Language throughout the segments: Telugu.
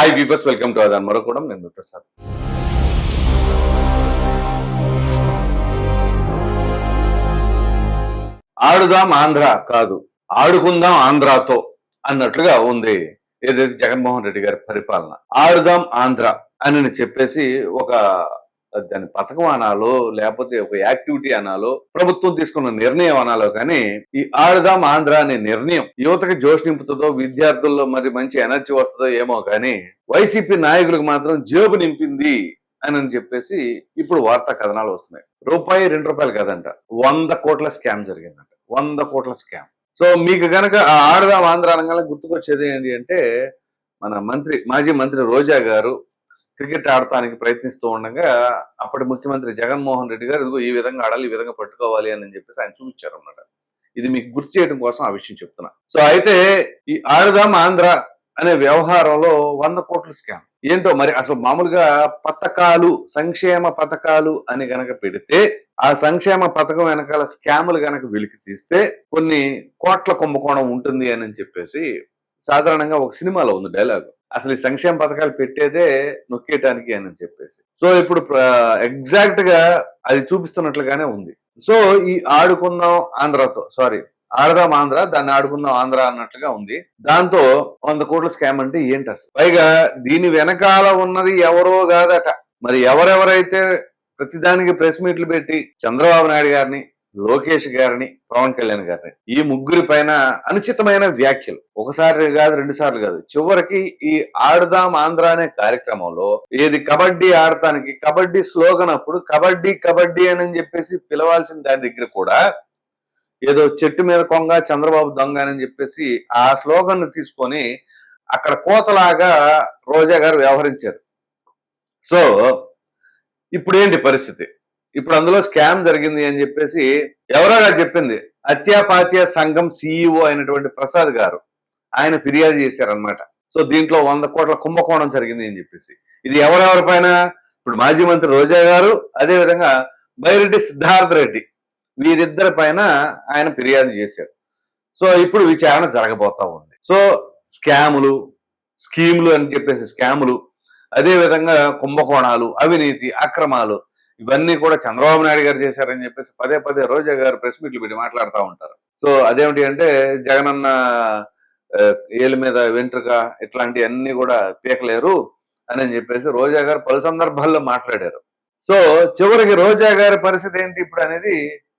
హాయ్ వీవర్స్ వెల్కమ్ టు అదాన్ మరో కూడా నేను ప్రసాద్ ఆడుదాం ఆంధ్ర కాదు ఆడుకుందాం ఆంధ్రాతో అన్నట్లుగా ఉంది. ఏదైతే జగన్మోహన్ రెడ్డి గారి పరిపాలన. ఆడుదాం ఆంధ్ర అని చెప్పేసి ఒక దాని పథకం అనాలో లేకపోతే ఒక యాక్టివిటీ అనాలో ప్రభుత్వం తీసుకున్న నిర్ణయం అనాలో కానీ ఈ ఆడదాం ఆంధ్ర అనే నిర్ణయం యువతకి జోష్ నింపుతుందో విద్యార్థుల్లో మరి మంచి ఎనర్జీ వస్తుందో ఏమో కానీ వైసీపీ నాయకులకు మాత్రం జేబు నింపింది అని అని చెప్పేసి ఇప్పుడు వార్తా కథనాలు వస్తున్నాయి. రూపాయి రెండు రూపాయలు కదంట. వంద కోట్ల స్కామ్ జరిగిందంట. వంద కోట్ల స్కామ్. సో మీకు గనక ఆ ఆడదాం ఆంధ్ర అనగానే గుర్తుకొచ్చేది ఏంటి అంటే మన మంత్రి మాజీ మంత్రి రోజా గారు క్రికెట్ ఆడటానికి ప్రయత్నిస్తూ ఉండగా అప్పటి ముఖ్యమంత్రి జగన్మోహన్ రెడ్డి గారు ఇదిగో ఈ విధంగా ఆడాలి ఈ విధంగా పట్టుకోవాలి అని చెప్పేసి ఆయన చూపించారు అన్నమాట ఇది మీకు గుర్తు చేయడం కోసం ఆ విషయం చెప్తున్నా. సో అయితే ఈ ఆడదాం ఆంధ్ర అనే వ్యవహారంలో వంద కోట్ల స్కామ్. ఏంటో మరి అసలు మామూలుగా పథకాలు సంక్షేమ పథకాలు అని గనక పెడితే ఆ సంక్షేమ పథకం వెనకాల స్కాములు గనక వెలికి తీస్తే కొన్ని కోట్ల కుంభకోణం ఉంటుంది అని చెప్పేసి సాధారణంగా ఒక సినిమాలో ఉంది డైలాగ్. అసలు ఈ సంక్షేమ పథకాలు పెట్టేదే నొక్కేయటానికి అని చెప్పేసి. సో ఇప్పుడు ఎగ్జాక్ట్గా అది చూపిస్తున్నట్లుగానే ఉంది. సో ఈ ఆడుకుందాం ఆంధ్రతో సారీ ఆడదాం ఆంధ్ర దాన్ని ఆడుకుందాం ఆంధ్ర అన్నట్లుగా ఉంది. దాంతో వంద కోట్ల స్కామ్ అంటే ఏంటి అసలు? పైగా దీని వెనకాల ఉన్నది ఎవరో కాదట. మరి ఎవరెవరైతే ప్రతిదానికి ప్రెస్ మీట్లు పెట్టి చంద్రబాబు నాయుడు గారిని లోకేష్ గారిని పవన్ కళ్యాణ్ గారిని. ఈ ముగ్గురి పైన అనుచితమైన వ్యాఖ్యలు. ఒకసారి కాదు రెండు సార్లు కాదు. చివరికి ఈ ఆడుదాం ఆంధ్ర అనే కార్యక్రమంలో ఏది కబడ్డీ ఆడటానికి కబడ్డీ స్లోగన్ అప్పుడు కబడ్డీ కబడ్డీ అని చెప్పేసి పిలవాల్సిన దాని దగ్గర కూడా ఏదో చెట్టు మీద కొంగ చంద్రబాబు దొంగ అని చెప్పేసి ఆ స్లోగన్ తీసుకొని అక్కడ కోతలాగా రోజా గారు వ్యవహరించారు. సో ఇప్పుడు ఏంటి పరిస్థితి? ఇప్పుడు అందులో స్కామ్ జరిగింది అని చెప్పేసి ఎవరో చెప్పింది. అత్యాపాత్య సంఘం సిఇఓ అయినటువంటి ప్రసాద్ గారు ఆయన ఫిర్యాదు చేశారనమాట సో దీంట్లో వంద కోట్ల కుంభకోణం జరిగింది అని చెప్పేసి. ఇది ఎవరెవరి పైన ఇప్పుడు మాజీ మంత్రి రోజా గారు అదే విధంగా బైరెడ్డి సిద్ధార్థ రెడ్డి వీరిద్దరి పైన ఆయన ఫిర్యాదు చేశారు. సో ఇప్పుడు విచారణ జరగబోతా ఉంది. సో స్కాములు స్కీములు అని చెప్పేసి స్కాములు అదేవిధంగా కుంభకోణాలు అవినీతి అక్రమాలు ఇవన్నీ కూడా చంద్రబాబు నాయుడు గారు చేశారని చెప్పేసి పదే పదే రోజా గారు ప్రెస్ మీట్లు పెట్టి మాట్లాడుతూ ఉంటారు. సో అదేమిటి అంటే జగనన్న ఆ, ఏళ్ళ మీద వెంట్రుక ఇట్లాంటి అన్ని కూడా పీకలేరు అని చెప్పేసి రోజా గారు పలు సందర్భాల్లో మాట్లాడారు. సో చివరికి రోజా గారి పరిస్థితి ఏంటి ఇప్పుడు అనేది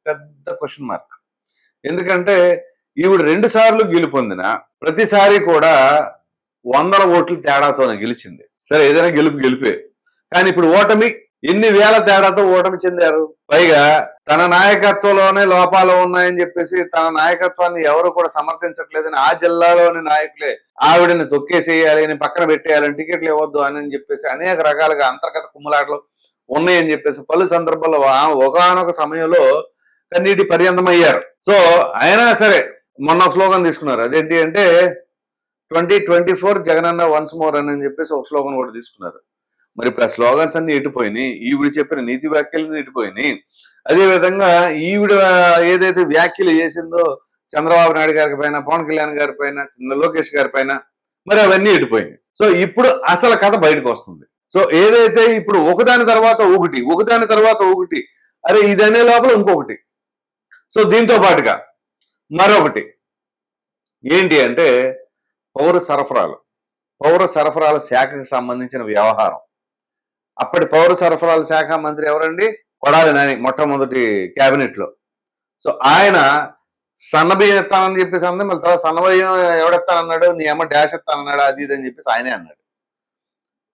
పెద్ద క్వశ్చన్ మార్క్ ఎందుకంటే ఈవిడ రెండు సార్లు గెలుపొందిన ప్రతిసారి కూడా వందల ఓట్ల తేడాతోనే గెలిచింది. సరే ఏదైనా గెలుపు గెలిపే. కానీ ఇప్పుడు ఓటమి ఎన్ని వేల తేడాతో ఓటమి చెందారు. పైగా తన నాయకత్వంలోనే లోపాలు ఉన్నాయని చెప్పేసి తన నాయకత్వాన్ని ఎవరు కూడా సమర్థించట్లేదని ఆ జిల్లాలోని నాయకులే ఆవిడని తొక్కేసేయాలి అని పక్కన పెట్టేయాలని టికెట్లు ఇవ్వద్దు అని చెప్పేసి అనేక రకాలుగా అంతర్గత కుమ్ములాటలు ఉన్నాయని చెప్పేసి పలు సందర్భాల్లో ఒకనొక సమయంలో కన్నీటి పర్యంతమయ్యారు. సో అయినా సరే మొన్న ఒక స్లోగన్ తీసుకున్నారు. అదేంటి అంటే twenty twenty four Jagananna once more అని చెప్పేసి ఒక స్లోగన్ కూడా తీసుకున్నారు. మరి ఇప్పుడు ఆ స్లోగన్స్ అన్ని ఎటుపోయినాయి? ఈవిడ చెప్పిన నీతి వ్యాఖ్యలు ఎటుపోయినాయి? అదేవిధంగా ఈవిడ ఏదైతే వ్యాఖ్యలు చేసిందో చంద్రబాబు నాయుడు గారి పైన పవన్ కళ్యాణ్ గారి పైన లోకేష్ గారి పైన మరి అవన్నీ ఎటుపోయినాయి? సో ఇప్పుడు అసలు కథ బయటకు వస్తుంది. సో ఏదైతే ఇప్పుడు ఒకదాని తర్వాత ఒకటి ఒకదాని తర్వాత ఒకటి అరే ఇదనే లోపల ఇంకొకటి. సో దీంతో పాటుగా మరొకటి. ఏంటి అంటే పౌర సరఫరాలు. పౌర సరఫరాల శాఖకు సంబంధించిన వ్యవహారం. అప్పటి పౌర సరఫరాల శాఖ మంత్రి ఎవరండి? కొడాలి నాని మొట్టమొదటి క్యాబినెట్లో. సో ఆయన సన్నబియ్యం ఎత్తానని చెప్పేసి అందరం మళ్ళీ తర్వాత సన్నబియ్యం ఎవడెత్తానన్నాడు? నీ అమ్మ డాష్ ఎత్తానన్నాడు? అది ఇది అని చెప్పేసి ఆయనే అన్నాడు.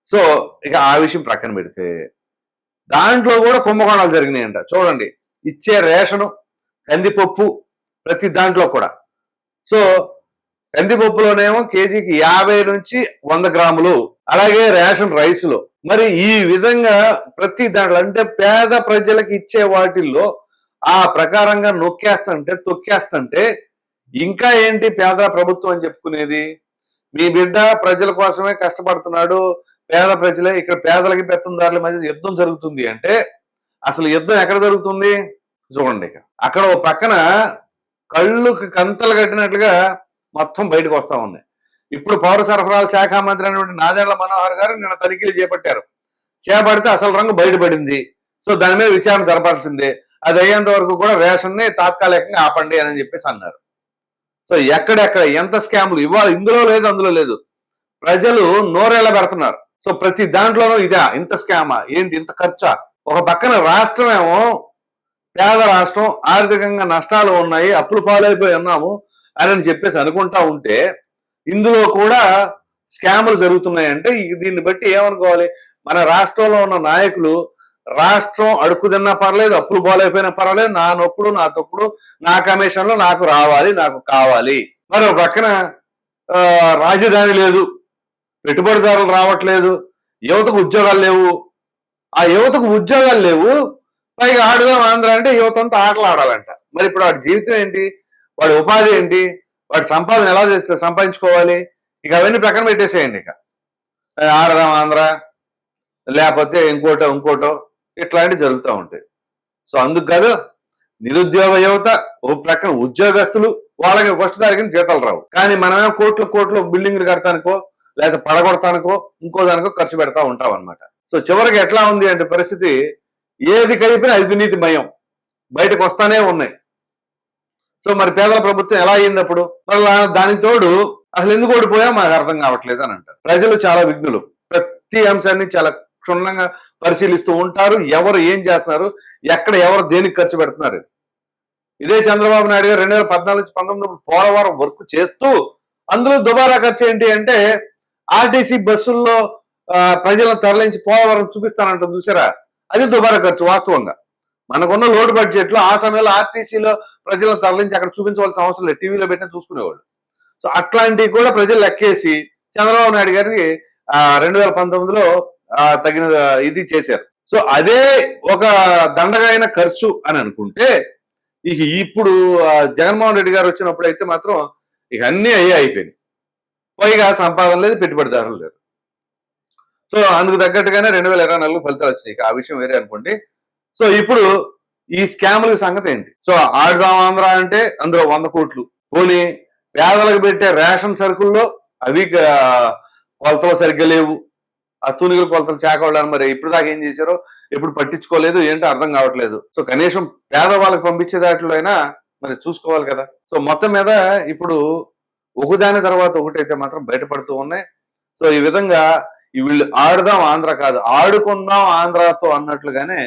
సో ఇక ఆ విషయం ప్రక్కన పెడితే దాంట్లో కూడా కుంభకోణాలు జరిగినాయంట. చూడండి ఇచ్చే రేషను కందిపప్పు ప్రతి దాంట్లో కూడా. సో కందిపప్పులోనేమో కేజీకి యాభై నుంచి వంద గ్రాములు అలాగే రేషన్ రైస్లో. మరి ఈ విధంగా ప్రతి దాంట్లో అంటే పేద ప్రజలకు ఇచ్చే వాటిల్లో ఆ ప్రకారంగా నొక్కేస్తుంటే తొక్కేస్తుంటే ఇంకా ఏంటి పేద ప్రభుత్వం అని చెప్పుకునేది? మీ బిడ్డ ప్రజల కోసమే కష్టపడుతున్నాడు పేద ప్రజలే ఇక్కడ పేదలకి పెత్తందారుల మధ్య యుద్ధం జరుగుతుంది అంటే అసలు యుద్ధం ఎక్కడ జరుగుతుంది? చూడండి అక్కడ ఓ పక్కన కళ్ళుకి కంతలు కట్టినట్లుగా మొత్తం బయటకు వస్తా ఉంది. ఇప్పుడు పౌర సరఫరాల శాఖ మంత్రి అయినటువంటి నాదెండ్ల మనోహర్ గారు నిన్న తనిఖీలు చేపట్టారు. చేపడితే అసలు రంగు బయటపడింది. సో దాని మీద విచారణ జరపాల్సిందే. అది అయ్యేంత వరకు కూడా రేషన్ని తాత్కాలికంగా ఆపండి అని చెప్పేసి అన్నారు. సో ఎక్కడెక్కడ ఎంత స్కాములు ఇవాళ ఇందులో లేదు అందులో లేదు. ప్రజలు నోరేళ్ళ పెడుతున్నారు. సో ప్రతి దాంట్లోనూ ఇదా ఇంత స్కామా ఏంటి ఇంత ఖర్చా? ఒక పక్కన రాష్ట్రమేమో పేద రాష్ట్రం ఆర్థికంగా నష్టాలు ఉన్నాయి అప్పులు పాలైపోయి ఉన్నాము అని చెప్పేసి అనుకుంటా ఉంటే ఇందులో కూడా స్కాములు జరుగుతున్నాయంటే దీన్ని బట్టి ఏమనుకోవాలి? మన రాష్ట్రంలో ఉన్న నాయకులు రాష్ట్రం అడుక్కుదిన్నా పర్లేదు అప్పులు బాలైపోయినా పర్వాలేదు నా నొప్పుడు నా తొప్పుడు నా కమిషన్లో నాకు రావాలి నాకు కావాలి. మరో పక్కన రాజధాని లేదు పెట్టుబడిదారులు రావట్లేదు యువతకు ఉద్యోగాలు లేవు. ఆ యువతకు ఉద్యోగాలు లేవు పైగా ఆడుదాం ఆంధ్ర అంటే యువత అంతా ఆటలు ఆడాలంట. మరి ఇప్పుడు వాడి జీవితం ఏంటి? వాడి ఉపాధి ఏంటి? వాటి సంపాదన ఎలా చేస్తే సంపాదించుకోవాలి? ఇక అవన్నీ ప్రక్కన పెట్టేసేయండి ఇక. ఆడదాం ఆంధ్ర లేకపోతే ఇంకోటో ఇంకోటో ఇట్లాంటివి జరుగుతూ ఉంటాయి. సో అందుకు కాదు నిరుద్యోగ యువత ఓ ప్రక్కన ఉద్యోగస్తులు వాళ్ళకి ఫస్ట్ తారీఖున జీతాలు రావు. కానీ మనమే కోట్లు కోట్లు బిల్డింగ్లు కడతానికో లేదా పడగొడతానికో ఇంకో దానికో ఖర్చు పెడతా ఉంటాం అనమాట సో చివరికి ఎట్లా ఉంది అంటే పరిస్థితి ఏది కలిపినా అవినీతి మయం. బయటకు వస్తానే ఉన్నాయి. సో మరి పేదల ప్రభుత్వం ఎలా అయింది అప్పుడు మరి దానికి తోడు అసలు ఎందుకు ఓడిపోయా మాకు అర్థం కావట్లేదు అని అంటారు. ప్రజలు చాలా విఘ్నులు. ప్రతి అంశాన్ని చాలా క్షుణ్ణంగా పరిశీలిస్తూ ఉంటారు. ఎవరు ఏం చేస్తున్నారు? ఎక్కడ ఎవరు దేనికి ఖర్చు పెడుతున్నారు? ఇదే చంద్రబాబు నాయుడు గారు రెండు వేల పద్నాలుగు నుంచి పంతొమ్మిది పోలవరం వర్క్ చేస్తూ అందులో దుబారా ఖర్చు ఏంటి అంటే ఆర్టీసీ బస్సుల్లో ప్రజలను తరలించి పోలవరం చూపిస్తానంట చూసారా? అది దుబారా ఖర్చు వాస్తవంగా. మనకున్న లోడ్ బడ్జెట్లో ఆ సమయంలో ఆర్టీసీలో ప్రజలను తరలించి అక్కడ చూపించవలసిన అవసరం లేదు. టీవీలో పెట్టిన చూసుకునేవాళ్ళు. సో అట్లాంటివి కూడా ప్రజలు లెక్కేసి చంద్రబాబు నాయుడు గారికి రెండు వేల పంతొమ్మిదిలో ఆ, తగిన ఇది చేశారు. సో అదే ఒక దండగైన ఖర్చు అని అనుకుంటే ఇక ఇప్పుడు జగన్మోహన్ రెడ్డి గారు వచ్చినప్పుడు అయితే మాత్రం ఇక అన్నీ అయ్యే అయిపోయినాయి. పైగా సంపాదన లేదు పెట్టుబడిదారులు లేరు సో అందుకు తగ్గట్టుగానే రెండు వేల ఇరవై నాలుగు ఫలితాలు వచ్చినాయి. ఆ విషయం వేరే అనుకోండి. సో ఇప్పుడు ఈ స్కాముల సంగతి ఏంటి? సో ఆడుదాం ఆంధ్ర అంటే అందులో వంద కోట్లు. పోనీ పేదలకు పెట్టే రేషన్ సరుకుల్లో అవి కొలతలు సరిగ్గా లేవు. ఆ తూనికల కొలతలు శాఖ మరి ఇప్పుడు దాకా ఏం చేశారో ఎప్పుడు పట్టించుకోలేదు ఏంటో అర్థం కావట్లేదు. సో కనీసం పేదవాళ్ళకి పంపించే దాంట్లో అయినా మరి చూసుకోవాలి కదా. సో మొత్తం మీద ఇప్పుడు ఒకదాని తర్వాత ఒకటైతే మాత్రం బయటపడుతూ ఉన్నాయి. సో ఈ విధంగా వీళ్ళు ఆడుదాం ఆంధ్ర కాదు ఆడుకుందాం ఆంధ్రతో అన్నట్లుగానే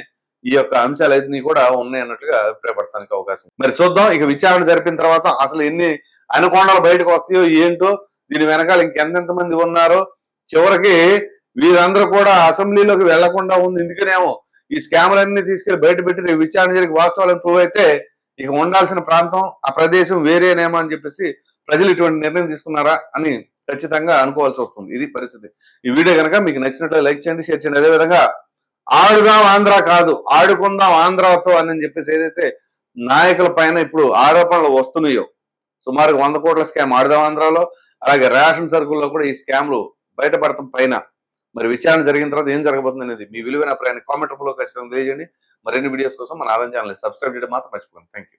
ఈ యొక్క అంశాలు అయితే కూడా ఉన్నాయి అన్నట్లుగా అభిప్రాయపడటానికి అవకాశం మరి చూద్దాం ఇక విచారణ జరిపిన తర్వాత అసలు ఎన్ని అనుకోండాలు బయటకు వస్తాయో ఏంటో దీని వెనకాల ఇంకెంతెంత మంది ఉన్నారో చివరికి వీరందరూ కూడా అసెంబ్లీలోకి వెళ్ళకుండా ఉంది. ఎందుకనేమో ఈ స్కామ్లన్నీ తీసుకెళ్ళి బయట పెట్టి విచారణ జరిగి వాస్తవాలను ప్రూవ్ అయితే ఇక ఉండాల్సిన ప్రాంతం ఆ ప్రదేశం వేరేనేమో అని చెప్పేసి ప్రజలు ఇటువంటి నిర్ణయం తీసుకున్నారా అని ఖచ్చితంగా అనుకోవాల్సి వస్తుంది. ఇది పరిస్థితి. ఈ వీడియో కనుక మీకు నచ్చినట్లు లైక్ చేయండి షేర్ చేయండి. అదేవిధంగా ఆడుదాం ఆంధ్ర కాదు ఆడుకుందాం ఆంధ్రతో అని చెప్పేసి ఏదైతే నాయకుల పైన ఇప్పుడు ఆరోపణలు వస్తున్నాయో సుమారు వంద కోట్ల స్కామ్ ఆడుదాం ఆంధ్రాలో అలాగే రేషన్ సరుకుల్లో కూడా ఈ స్కామ్లు బయటపడటం పైన మరి విచారణ జరిగిన తర్వాత ఏం జరగబోతుంది అనేది మీ విలువైన అభిప్రాయాన్ని కామెంట్ రూపంలో ఖచ్చితంగా తెలియజేయండి. మరిన్ని వీడియోస్ కోసం మన ఆదాయం ఛానల్ సబ్స్క్రైబ్ చేయడం మాత్రం మర్చిపోకండి. Thank you